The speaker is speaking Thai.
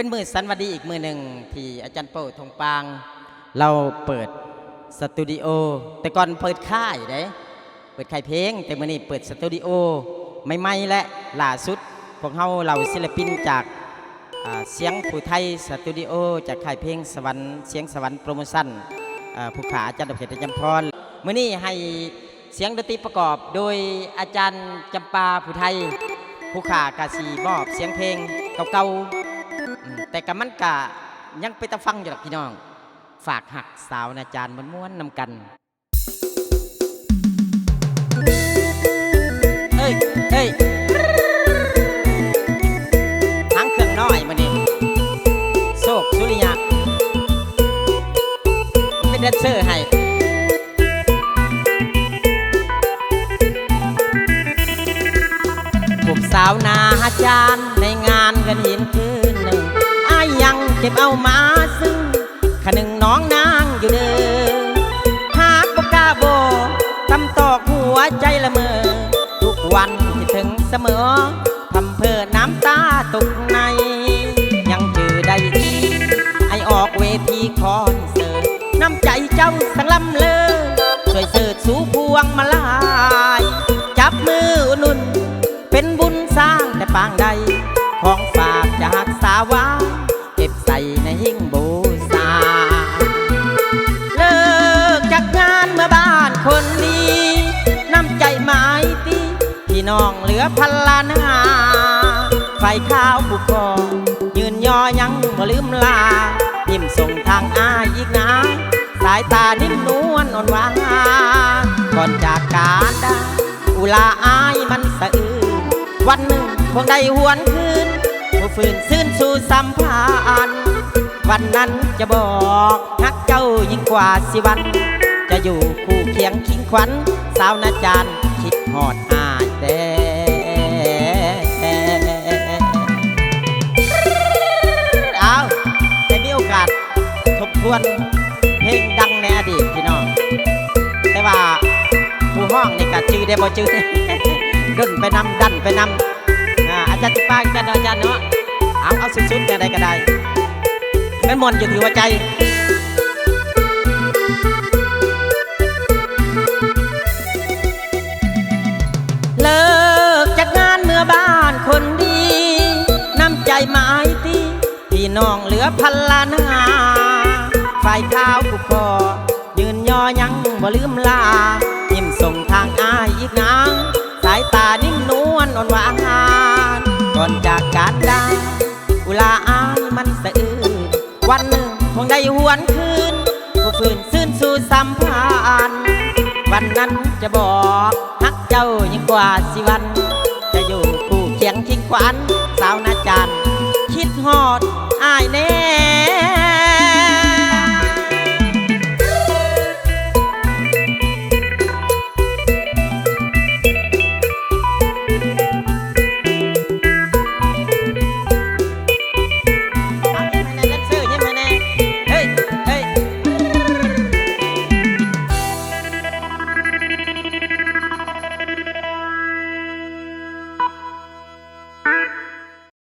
เป็นมือสันวดีอีกมือหนึ่งที่อาจารย์โป้ทงปาง เราเปิดสตูดิโอแต่ก่อนเปิดค่ายเด้เปิดค่ายเพลง แต่มื่อนี้เปิดสตูดิโอใหม่ๆและล่าสุดพวกเราเหล่าศิลปินจากเสียงผู้ไทยสตูดิโอจากค่ายเพลงสวรรค์เสียงสวรรค์โปรโมชั่นผู้ขาอาจารย์ดอกเขตจารย์พรมื่อนี้ให้เสียงดนตรีประกอบโดยอาจารย์จำปาผู้ไทย ผู้ขากาสีมอบเสียงเพลงเก่าๆ แต่กะมันกะยังไปตะฟังอยู่หรอกพี่น้อง ฝากหักสาวนาจารย์ม้วนนำกัน เอ้ยเอ้ยทั้งเครื่องน้อยมานี่โศกสุริยะเป็นแดนเซอร์ให้ผมสาวนาอาจารย์ ก็บเอามาซึ่งขนึงน้องนางอยู่เด้อหากบกล้าโบตำตอกหัวใจละเมอ ทุกวันที่ถึงเสมอทำเพื่อน้ำตาตกใน ยังจือได้ดีไอออกเวทีคอนเสิร์ตน้ำใจเจ้าสังลำเลอช่วยเสิร์ชสู่พวงมาลาย จับมืออุดหนุนเป็นบุญสร้างแต่ปางใด ของฝากจากสาวา พันล้านหาไฟข้าวผู้คองยืนยอยังบ่ลืมลายิ้มส่งทางอายอีกนะสายตานิ่มนวลอ่อนหวานก่อนจากการด้อุลาอายมันสะอื้นวันหนึ่งพวงใดหวนคืนผู้ฝืนซื่นสู่สัมพันธ์วันนั้นจะบอกฮักเจ้ายิ่งกว่าสิวัน จะอยู่คู่เคียงคิงขวัญสาวนาจารย์คิดหอดอา ทวนเพลงดังในอดีตพี่น้อง แต่ว่าผู้ห้องนี่ก็จื้อได้บ่จื้อดนไปนำดันไปนำอ่าอาจารย์ติปาอาจารย์อาจารย์เนาะเอาเอาสุดๆอย่างใดก็ได้แม่นมนต์อยู่ที่หัวใจเลิกจากงานเมื่อบ้านคนดี น้ำใจหมายตีพี่น้องเหลือพันล้านหาายข้าวผู้คอยืนยอยังบ่ลืมลา ยิ้มส่งทางอายอีกนางสายตานิ่มนวลอ่อนหวานก่อนจากการดาอุลาอายมันสะอื้นวันหนึ่งคงได้หวนคืนผู้ฝืนซื่นสู่สัมพันธ์วันนั้นจะบอกฮักเจ้ายิ่งกว่าสิวัน จะอยู่คู่เคียงทิ้งขวัญสาวนาจารย์คิดฮอดอายแน่